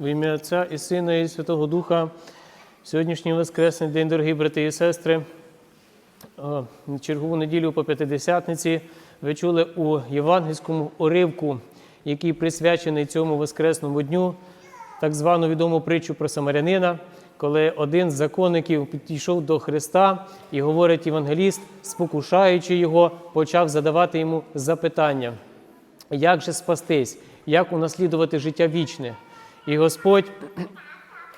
В ім'я Отця і Сина, і Святого Духа. Сьогоднішній Воскресний день, дорогі брати і сестри. Чергову неділю по п'ятидесятниці ви чули у євангельському уривку, який присвячений цьому Воскресному дню, так звану відому притчу про самарянина, коли один з законників підійшов до Христа і говорить євангеліст, спокушаючи його, почав задавати йому запитання. Як же спастись, як унаслідувати життя вічне? І Господь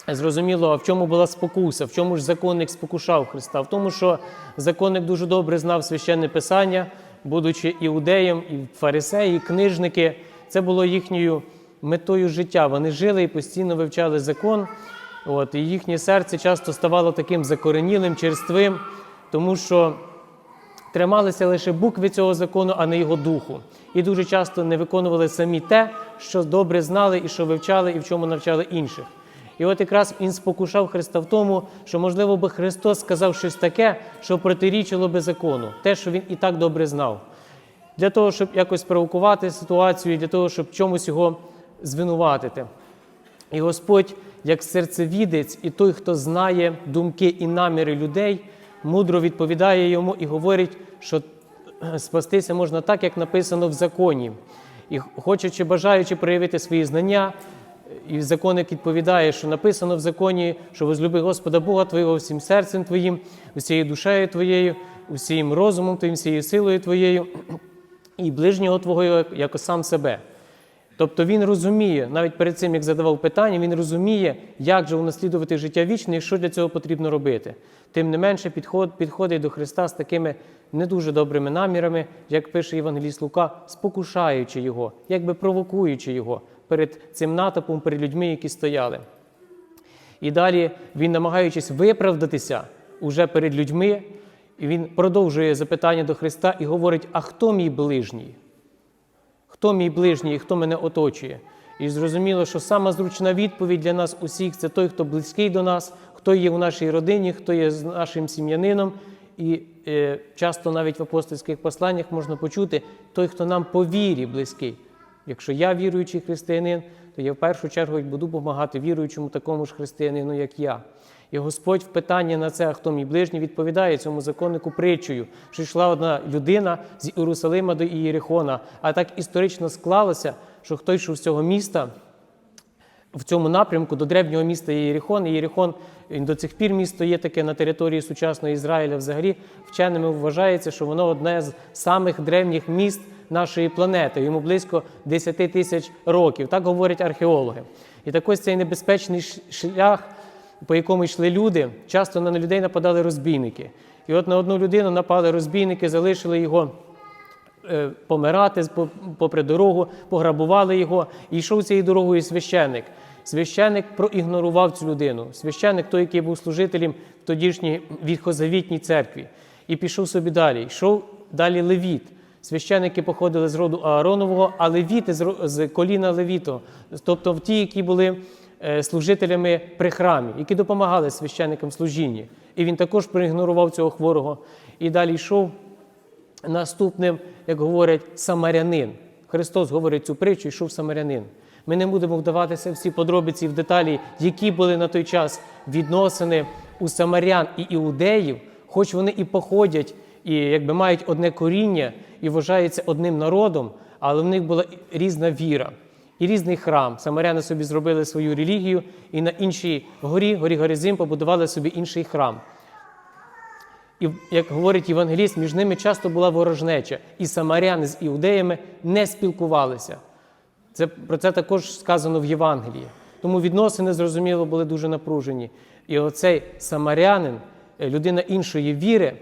зрозуміло, в чому була спокуса, в чому ж законник спокушав Христа? В тому, що законник дуже добре знав священне писання, будучи іудеєм, і фарисеї, і книжники, це було їхньою метою життя. Вони жили і постійно вивчали закон. От, і їхнє серце часто ставало таким закоренілим, черствим, тому що трималися лише букви цього закону, а не його духу. І дуже часто не виконували самі те, що добре знали і що вивчали, і в чому навчали інших. І от якраз він спокушав Христа в тому, що, можливо, би Христос сказав щось таке, що протирічило би закону, те, що він і так добре знав. Для того, щоб якось провокувати ситуацію, для того, щоб чомусь його звинуватити. І Господь, як серцевідець, і той, хто знає думки і наміри людей, мудро відповідає йому і говорить, що спастися можна так, як написано в законі. І хочучи, бажаючи проявити свої знання, і законник відповідає, що написано в законі, що возлюби Господа Бога Твого всім серцем Твоїм, усією душею Твоєю, усім розумом Твоїм, всією силою Твоєю, і ближнього Твого, як сам себе. Тобто він розуміє, навіть перед цим, як задавав питання, він розуміє, як же унаслідувати життя вічне і що для цього потрібно робити. Тим не менше, підход, підходить до Христа з такими не дуже добрими намірами, як пише Євангеліст Лука, спокушаючи його, якби провокуючи його перед цим натовпом, перед людьми, які стояли. І далі він, намагаючись виправдатися уже перед людьми, він продовжує запитання до Христа і говорить: А хто мій ближній? Хто мій ближній і хто мене оточує? І зрозуміло, що сама зручна відповідь для нас усіх це той, хто близький до нас, хто є в нашій родині, хто є з нашим сім'янином. І е, часто навіть в апостольських посланнях можна почути той, хто нам по вірі близький. Якщо я віруючий християнин, то я в першу чергу буду допомагати віруючому такому ж християнину, як я. І Господь в питанні на це, хто мій ближній, відповідає цьому законнику притчою, що йшла одна людина з Іерусалима до Ієрихона. А так історично склалося, що хто йшов з цього міста в цьому напрямку до древнього міста Єрихон. Єрихон до цих пір місто є таке на території сучасного Ізраїля. Взагалі вченими вважається, що воно одне з самих древніх міст нашої планети. Йому близько 10 тисяч років. Так говорять археологи. І так ось цей небезпечний шлях, по якому йшли люди, часто на людей нападали розбійники. І от на одну людину напали розбійники, залишили його. Помирати попри дорогу, пограбували його, і йшов цією дорогою священик. Священик проігнорував цю людину. Священик, той, який був служителем в тодішній відхозавітній церкві, і пішов собі далі. Йшов далі Левіт. Священики походили з роду Ааронового, а левіти з коліна Левіто, тобто в ті, які були служителями при храмі, які допомагали священникам служінні. І він також проігнорував цього хворого. І далі йшов наступним, як говорять, самарянин. Христос говорить цю притчу, йшов самарянин. Ми не будемо вдаватися всі подробиці в деталі, які були на той час відносини у самарян і іудеїв, хоч вони і походять, і якби мають одне коріння і вважаються одним народом, але в них була різна віра і різний храм. Самаряни собі зробили свою релігію, і на іншій горі, горі Горизим, побудували собі інший храм. І, як говорить Євангеліст, між ними часто була ворожнеча, і самаряни з іудеями не спілкувалися. Це, Про це також сказано в Євангелії. Тому відносини, зрозуміло, були дуже напружені. І оцей самарянин, людина іншої віри,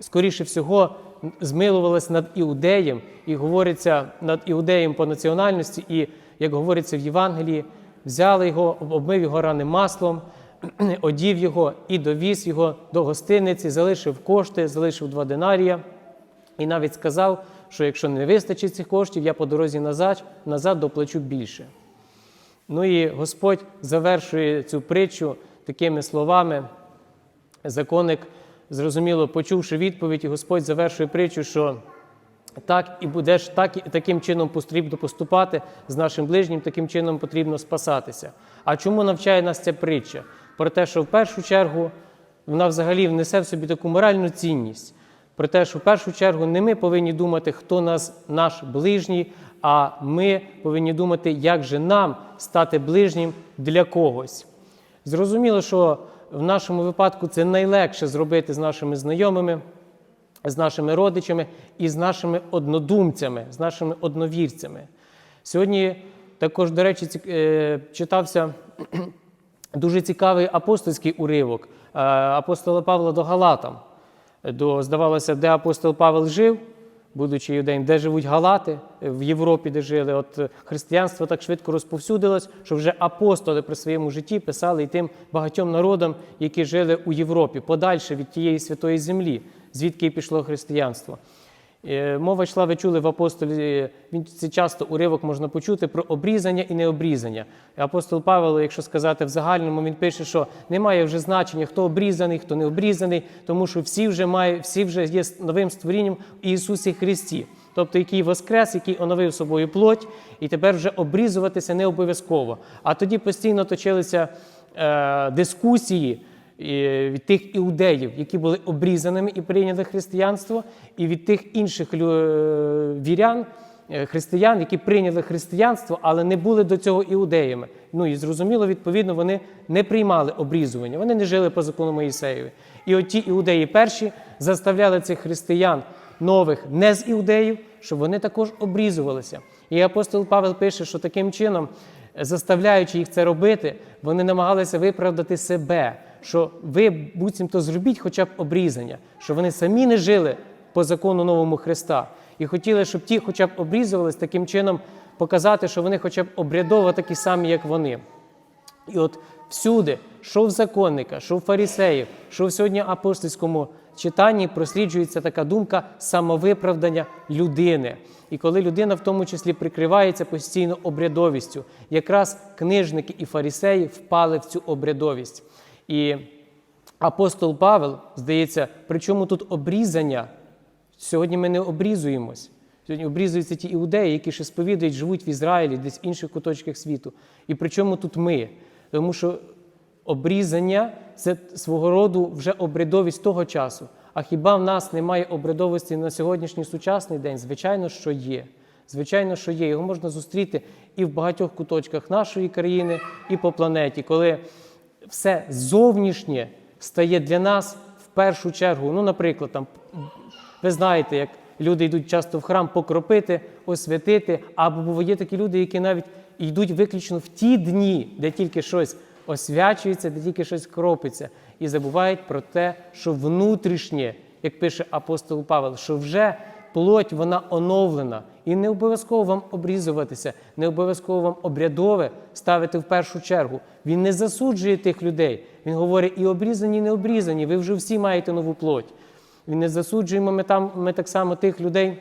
скоріше всього, змилувалась над іудеєм, і говориться над іудеєм по національності, і, як говориться в Євангелії, взяли його, обмив його рани маслом одів його і довіз його до гостиниці, залишив кошти, залишив два динарія і навіть сказав, що якщо не вистачить цих коштів, я по дорозі назад, назад доплачу більше. Ну і Господь завершує цю притчу такими словами. Законник, зрозуміло, почувши відповідь, і Господь завершує притчу, що так і будеш так, таким чином потрібно поступати з нашим ближнім, таким чином потрібно спасатися. А чому навчає нас ця притча? Про те, що в першу чергу вона взагалі внесе в собі таку моральну цінність. Про те, що в першу чергу не ми повинні думати, хто нас наш ближній, а ми повинні думати, як же нам стати ближнім для когось. Зрозуміло, що в нашому випадку це найлегше зробити з нашими знайомими, з нашими родичами і з нашими однодумцями, з нашими одновірцями. Сьогодні також, до речі, е, читався дуже цікавий апостольський уривок е, апостола Павла до Галатам. До, здавалося, де апостол Павел жив, будучи юдеєм, де живуть Галати е, в Європі, де жили. От е, християнство так швидко розповсюдилось, що вже апостоли при своєму житті писали і тим багатьом народам, які жили у Європі, подальше від тієї святої землі, звідки і пішло християнство. Е, Мова йшла, ви чули в апостолі, він це часто уривок можна почути про обрізання і необрізання. Апостол Павел, якщо сказати в загальному, він пише, що немає вже значення, хто обрізаний, хто не обрізаний, тому що всі вже має, всі вже є новим створінням в Ісусі Христі. Тобто, який воскрес, який оновив собою плоть, і тепер вже обрізуватися не обов'язково. А тоді постійно точилися е, дискусії від тих іудеїв, які були обрізаними і прийняли християнство, і від тих інших е, вірян, е, християн, які прийняли християнство, але не були до цього іудеями. Ну і зрозуміло, відповідно, вони не приймали обрізування, вони не жили по закону Моїсеєві. І от ті іудеї перші заставляли цих християн нових не з іудеїв, щоб вони також обрізувалися. І апостол Павел пише, що таким чином, заставляючи їх це робити, вони намагалися виправдати себе, що ви буцімто зробіть хоча б обрізання, що вони самі не жили по закону новому Христа. І хотіли, щоб ті хоча б обрізувались таким чином, показати, що вони хоча б обрядово такі самі, як вони. І от всюди, що в законника, що в фарісеїв, що в сьогодні апостольському читанні просліджується така думка самовиправдання людини. І коли людина в тому числі прикривається постійно обрядовістю, якраз книжники і фарісеї впали в цю обрядовість. І апостол Павел, здається, причому тут обрізання? Сьогодні ми не обрізуємось. Сьогодні обрізуються ті іудеї, які ще сповідують, живуть в Ізраїлі, десь в інших куточках світу. І при чому тут ми? Тому що обрізання це свого роду вже обрядовість того часу. А хіба в нас немає обрядовості на сьогоднішній сучасний день? Звичайно, що є. Звичайно, що є. Його можна зустріти і в багатьох куточках нашої країни, і по планеті, коли все зовнішнє стає для нас в першу чергу. Ну, наприклад, там ви знаєте, як люди йдуть часто в храм покропити, освятити, або є такі люди, які навіть йдуть виключно в ті дні, де тільки щось освячується, де тільки щось кропиться, і забувають про те, що внутрішнє, як пише апостол Павел, що вже плоть вона оновлена. І не обов'язково вам обрізуватися, не обов'язково вам обрядове ставити в першу чергу. Він не засуджує тих людей. Він говорить і обрізані, і не обрізані. Ви вже всі маєте нову плоть. Він не засуджуємо ми там ми так само тих людей,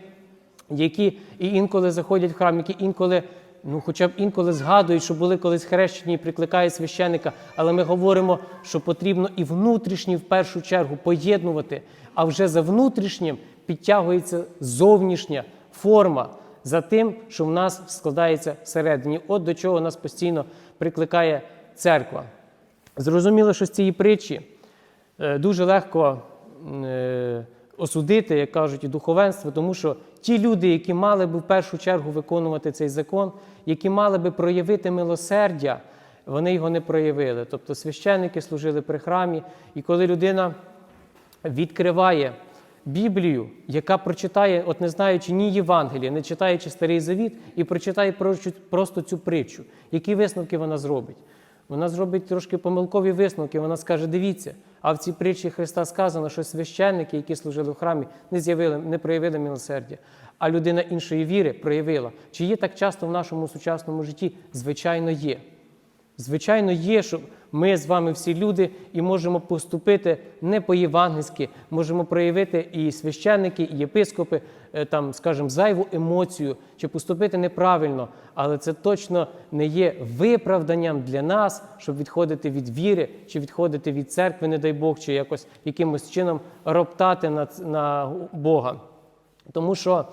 які і інколи заходять в храм, які інколи, ну хоча б інколи згадують, що були колись хрещені і прикликають священика. Але ми говоримо, що потрібно і внутрішні в першу чергу поєднувати, а вже за внутрішнім підтягується зовнішня форма за тим, що в нас складається всередині. От до чого нас постійно прикликає церква. Зрозуміло, що з цієї притчі е, дуже легко е, осудити, як кажуть, духовенство, тому що ті люди, які мали би в першу чергу виконувати цей закон, які мали би проявити милосердя, вони його не проявили. Тобто священники служили при храмі, і коли людина відкриває Біблію, яка прочитає, от не знаючи ні Євангелія, не читаючи Старий Завіт, і прочитає просто цю притчу, які висновки вона зробить? Вона зробить трошки помилкові висновки. Вона скаже: дивіться, а в цій притчі Христа сказано, що священники, які служили в храмі, не з'явили, не проявили милосердя. А людина іншої віри проявила. Чи є так часто в нашому сучасному житті? Звичайно, є. Звичайно, є, що ми з вами всі люди і можемо поступити не по-євангельськи, можемо проявити і священники, і єпископи, е, там, скажімо, зайву емоцію чи поступити неправильно, але це точно не є виправданням для нас, щоб відходити від віри чи відходити від церкви, не дай Бог, чи якось якимось чином роптати на, на Бога. Тому що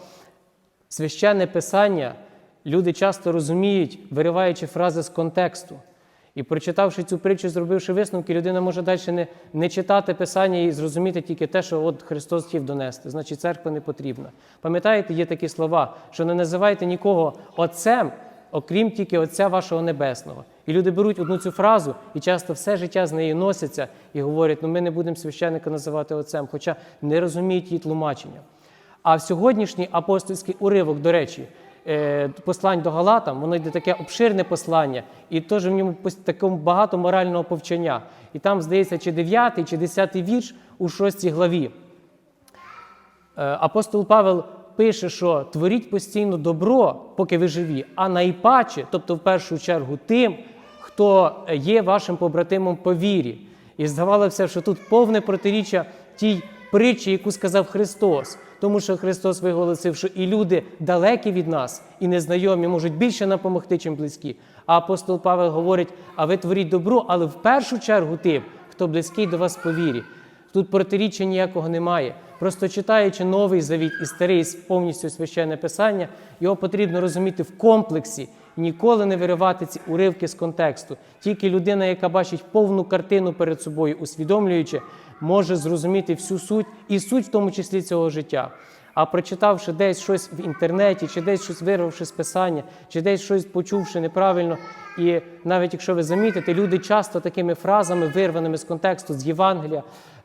Священне писання люди часто розуміють, вириваючи фрази з контексту. І прочитавши цю притчу, зробивши висновки, людина може далі не, не читати писання і зрозуміти тільки те, що от Христос хотів донести. Значить, церква не потрібна. Пам'ятаєте, є такі слова, що не називайте нікого отцем, окрім тільки Отця вашого Небесного. І люди беруть одну цю фразу і часто все життя з нею носяться і говорять, ну ми не будемо священника називати отцем, хоча не розуміють її тлумачення. А в сьогоднішній апостольський уривок, до речі, послань до Галатам, воно йде таке обширне послання, і теж в ньому такому багато морального повчання. І там, здається, чи 9, чи 10 вірш у 6 главі. Е, Апостол Павел пише, що творіть постійно добро, поки ви живі, а найпаче, тобто в першу чергу, тим, хто є вашим побратимом по вірі. І здавалося, що тут повне протиріччя тій притчі, яку сказав Христос. Тому що Христос виголосив, що і люди далекі від нас, і незнайомі можуть більше нам допомогти, чим близькі. А апостол Павел говорить: а ви творіть добро, але в першу чергу тим, хто близький до вас по вірі. Тут протиріччя ніякого немає. Просто читаючи новий завіт і старий повністю священне писання, його потрібно розуміти в комплексі, ніколи не виривати ці уривки з контексту. Тільки людина, яка бачить повну картину перед собою, усвідомлюючи, може зрозуміти всю суть і суть в тому числі цього життя. А прочитавши десь щось в інтернеті, чи десь щось вирвавши з писання, чи десь щось почувши неправильно, і навіть якщо ви замітите, люди часто такими фразами, вирваними з контексту, з Євангелія,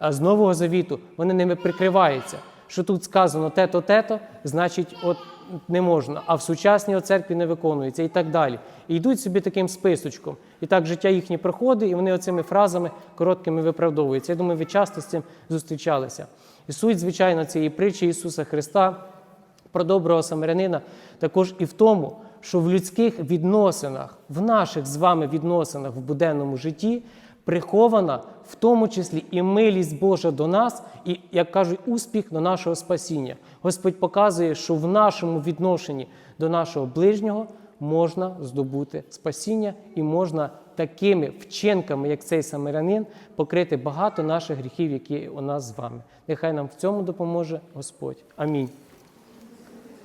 з Нового Завіту, вони ними прикриваються. Що тут сказано те-то, те-то, значить, от не можна, а в сучасній церкві не виконується і так далі. І йдуть собі таким списочком. І так життя їхнє проходить, і вони оцими фразами короткими виправдовуються. Я думаю, ви часто з цим зустрічалися. І суть, звичайно, цієї притчі Ісуса Христа про доброго самарянина також і в тому, що в людських відносинах, в наших з вами відносинах в буденному житті прихована в тому числі і милість Божа до нас, і, як кажуть, успіх до нашого спасіння. Господь показує, що в нашому відношенні до нашого ближнього можна здобути спасіння і можна такими вчинками, як цей самарянин, покрити багато наших гріхів, які у нас з вами. Нехай нам в цьому допоможе Господь. Амінь.